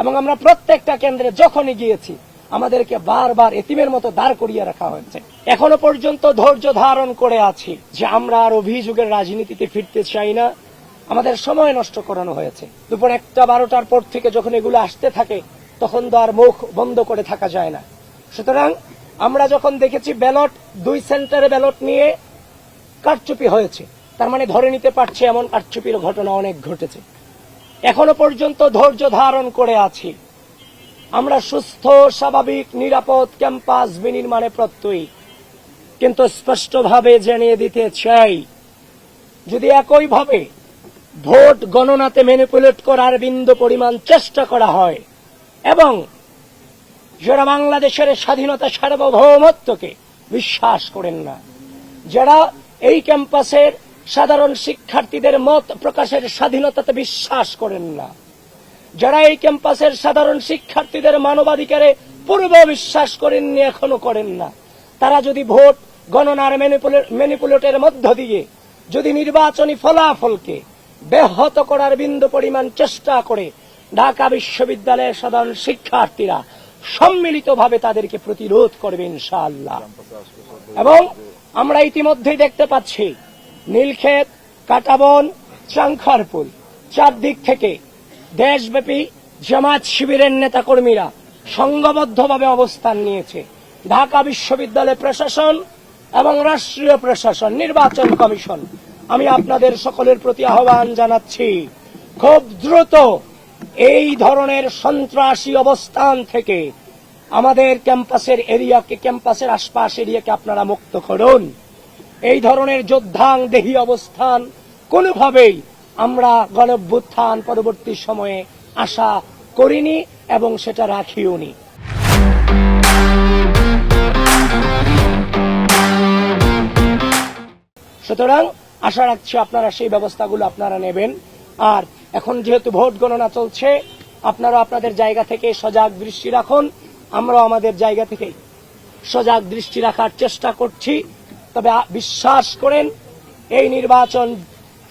এবং আমরা প্রত্যেকটা কেন্দ্রে যখনই গিয়েছি, আমাদেরকে বারবার এতিমের মতো দাঁড় করিয়ে রাখা হয়েছে। এখনও পর্যন্ত ধৈর্য ধারণ করে আছি যে আমরা আর অভিযোগের রাজনীতিতে ফিরতে চাই না। আমাদের সময় নষ্ট করানো হয়েছে। দুপুর একটা, বারোটার পর থেকে যখন এগুলো আসতে থাকে, তখন তো আর মুখ বন্ধ করে থাকা যায় না। সুতরাং আমরা যখন দেখেছি ব্যালট, দুই সেন্টারে ব্যালট নিয়ে কারচুপি হয়েছে, তার মানে ধরে নিতে পারছে এমন কারচুপির ঘটনা অনেক ঘটেছে। এখনও পর্যন্ত ধৈর্য ধারণ করে আছি। আমরা সুস্থ, স্বাভাবিক, নিরাপদ ক্যাম্পাস বিনির্মাণে প্রত্যয়ী। কিন্তু স্পষ্টভাবে জানিয়ে দিতে চাই, যদি একইভাবে ভোট গণনাতে ম্যানিপুলেট করার বিন্দু পরিমাণ চেষ্টা করা হয় এবং যারা বাংলাদেশের স্বাধীনতা সার্বভৌমত্বকে বিশ্বাস করেন না, যারা এই ক্যাম্পাসের সাধারণ শিক্ষার্থীদের মত প্রকাশের স্বাধীনতাতে বিশ্বাস করেন না। যারা এই ক্যাম্পাসের সাধারণ শিক্ষার্থীদের মানবাধিকারে পূর্ব বিশ্বাস করেননি, এখনও করেন না। তারা যদি ভোট, গণনার ম্যানিপুলেটের মধ্য দিয়ে যদি নির্বাচনী ফলাফলকে ব্যাহত করার বিন্দু পরিমাণ চেষ্টা করে, ঢাকা বিশ্ববিদ্যালয়ের সাধারণ শিক্ষার্থীরা সম্মিলিতভাবে তাদেরকে প্রতিরোধ করবে ইনশাআল্লাহ। এবং আমরা ইতিমধ্যেই দেখতে পাচ্ছি নীলক্ষেত, কাটাবন চাংখারপুল চারদিক থেকে দেশব্যাপী জামাত শিবিরের নেতাকর্মীরা সংঘবদ্ধভাবে অবস্থান নিয়েছে। ঢাকা বিশ্ববিদ্যালয় প্রশাসন এবং রাষ্ট্রীয় প্রশাসন, নির্বাচন কমিশন। আমি আপনাদের সকলের প্রতি আহ্বান জানাচ্ছি, খুব দ্রুত এই ধরনের সন্ত্রাসী অবস্থান থেকে আমাদের ক্যাম্পাসের এরিয়াকে, ক্যাম্পাসের আশপাশ এরিয়াকে আপনারা মুক্ত করুন। এই ধরনের যোদ্ধাং দেহী অবস্থান কোনোভাবেই আমরা গণভ্যুত্থান পরবর্তী সময়ে আশা করিনি এবং সেটা রাখিও নি সুতরাং আশা রাখছি আপনারা সেই ব্যবস্থাগুলো আপনারা নেবেন। আর এখন যেহেতু ভোট গণনা চলছে আপনারা আপনাদের জায়গা থেকে সজাগ দৃষ্টি রাখুন। আমরাও আমাদের জায়গা থেকে সজাগ দৃষ্টি রাখার চেষ্টা করছি। তবে বিশ্বাস করেন, এই নির্বাচন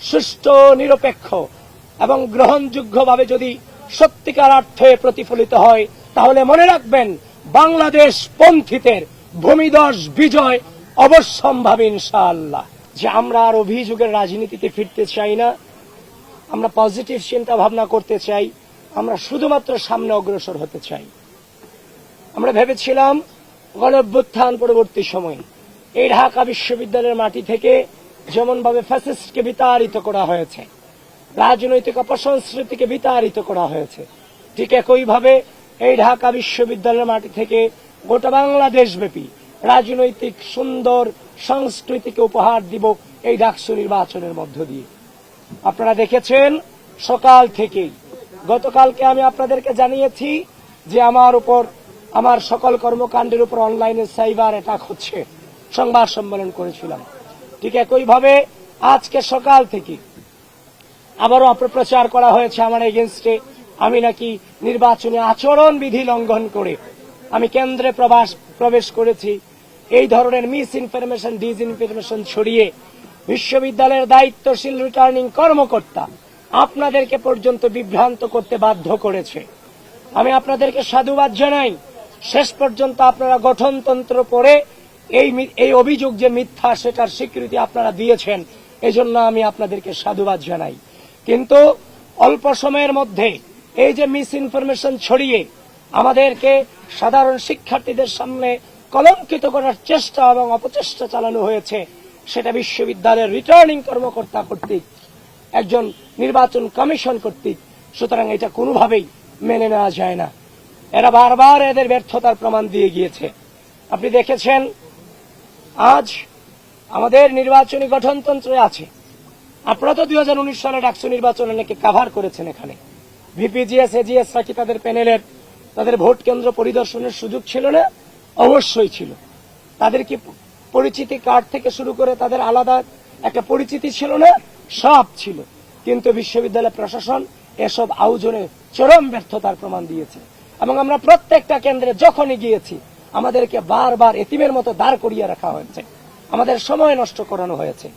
সুষ্ঠু, নিরপেক্ষ এবং গ্রহণযোগ্যভাবে যদি সত্যিকার অর্থে প্রতিফলিত হয়, তাহলে মনে রাখবেন বাংলাদেশ পন্থীদের ভূমিদশ বিজয় অবশ্যম্ভাবী ইনশাআল্লাহ। যে আমরা আর অভিযোগের রাজনীতিতে ফিরতে চাই না, আমরা পজিটিভ চিন্তা ভাবনা করতে চাই, আমরা শুধুমাত্র সামনে অগ্রসর হতে চাই। আমরা ভেবেছিলাম গণভ্যুত্থান পরবর্তী সময়ে এই ঢাকা বিশ্ববিদ্যালয়ের মাটি থেকে যেমনভাবে ফ্যাসিস্টকে বিতাড়িত করা হয়েছে, রাজনৈতিক অপসংস্কৃতিকে বিতাড়িত করা হয়েছে, ঠিক একইভাবে এই ঢাকা বিশ্ববিদ্যালয়ের মাটি থেকে গোটা বাংলাদেশ ব্যাপী রাজনৈতিক সুন্দর সংস্কৃতিকে উপহার দিব এই ডাকসু নির্বাচনের মধ্য দিয়ে। আপনারা দেখেছেন, সকাল থেকেই গতকালকে আমি আপনাদেরকে জানিয়েছি যে আমার উপর, আমার সকল কর্মকাণ্ডের উপর অনলাইনে সাইবার অ্যাটাক হচ্ছে। সংবাদ সম্মেলন করেছিলাম। ঠিক একইভাবে আজকে সকাল থেকে আবারও অপপ্রচার করা হয়েছে আমার এগেনস্টে। আমি নাকি নির্বাচনী আচরণ বিধি লঙ্ঘন করে আমি কেন্দ্রে প্রবাস, প্রবেশ করেছি। এই ধরনের মিস ইনফরমেশন ডিস ইনফরমেশন ছড়িয়ে বিশ্ববিদ্যালয়ের দায়িত্বশীল রিটার্নিং কর্মকর্তা আপনাদেরকে পর্যন্ত বিভ্রান্ত করতে বাধ্য করেছে। আমি আপনাদেরকে সাধুবাদ জানাই। শেষ পর্যন্ত আপনারা গঠনতন্ত্র পড়ে এই এই অভিযোগ যে মিথ্যা সেটার স্বীকৃতি আপনারা দিয়েছেন, এজন্য আমি আপনাদেরকে সাধুবাদ জানাই। কিন্তু অল্প সময়ের মধ্যে এই যে মিস ইনফরমেশন ছড়িয়ে আমাদেরকে সাধারণ শিক্ষার্থীদের সামনে কলঙ্কিত করার চেষ্টা এবং অপচেষ্টা চালানো হয়েছে, সেটা বিশ্ববিদ্যালয়ের রিটার্নিং কর্মকর্তা কর্তৃক, একজন নির্বাচন কমিশন কর্তৃক, সুতরাং এটা কোনোভাবেই মেনে নেওয়া যায় না। এরা বারবার এদের ব্যর্থতার প্রমাণ দিয়ে গিয়েছে। আপনি দেখেছেন আজ আমাদের নির্বাচনী গঠনতন্ত্রে আছে। আপনারা তো দুই সালে ডাকসু নির্বাচন অনেকে কাভার করেছেন এখানে। ভিপিজিএস এজিএস কি তাদের প্যানেলের তাদের ভোট কেন্দ্র পরিদর্শনের সুযোগ ছিল না? অবশ্যই ছিল। তাদের কি পরিচিতি কার্ড থেকে শুরু করে তাদের আলাদা একটা পরিচিতি ছিল না? সব ছিল। কিন্তু বিশ্ববিদ্যালয় প্রশাসন এসব আয়োজনে চরম ব্যর্থতার প্রমাণ দিয়েছে। এবং আমরা প্রত্যেকটা কেন্দ্রে যখনই গিয়েছি আমাদেরকে বারবার এতিমের মতো দাঁড় করিয়ে রাখা হয়েছে। আমাদের সময় নষ্ট করানো হয়েছে।